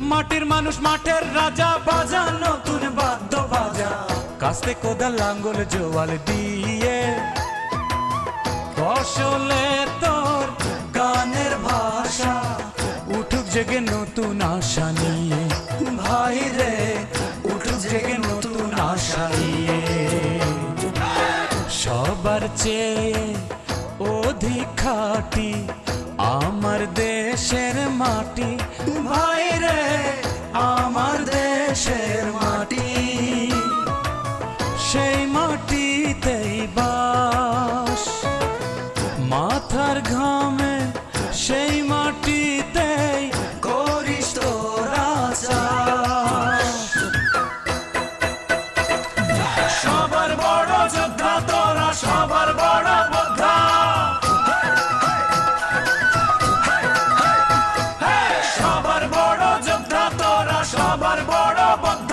মাটির মানুষ, মাঠের রাজা, বাজা, নতুন বাদ্য বাজা কাস্তে কোদাল লাঙ্গল জোয়াল দিয়ে। ফসলে তোর গানের ভাষা, উঠুক জেগে নতুন আশা নিয়ে। ভাই রে, উঠুক জেগে নতুন আশা নিয়ে। সবার চেয়ে অধিক খাটি আমার দেশের মাটি। ভাই দেশের মাটি সেই মাটিতেই বাস। মাথার ঘামে Baba.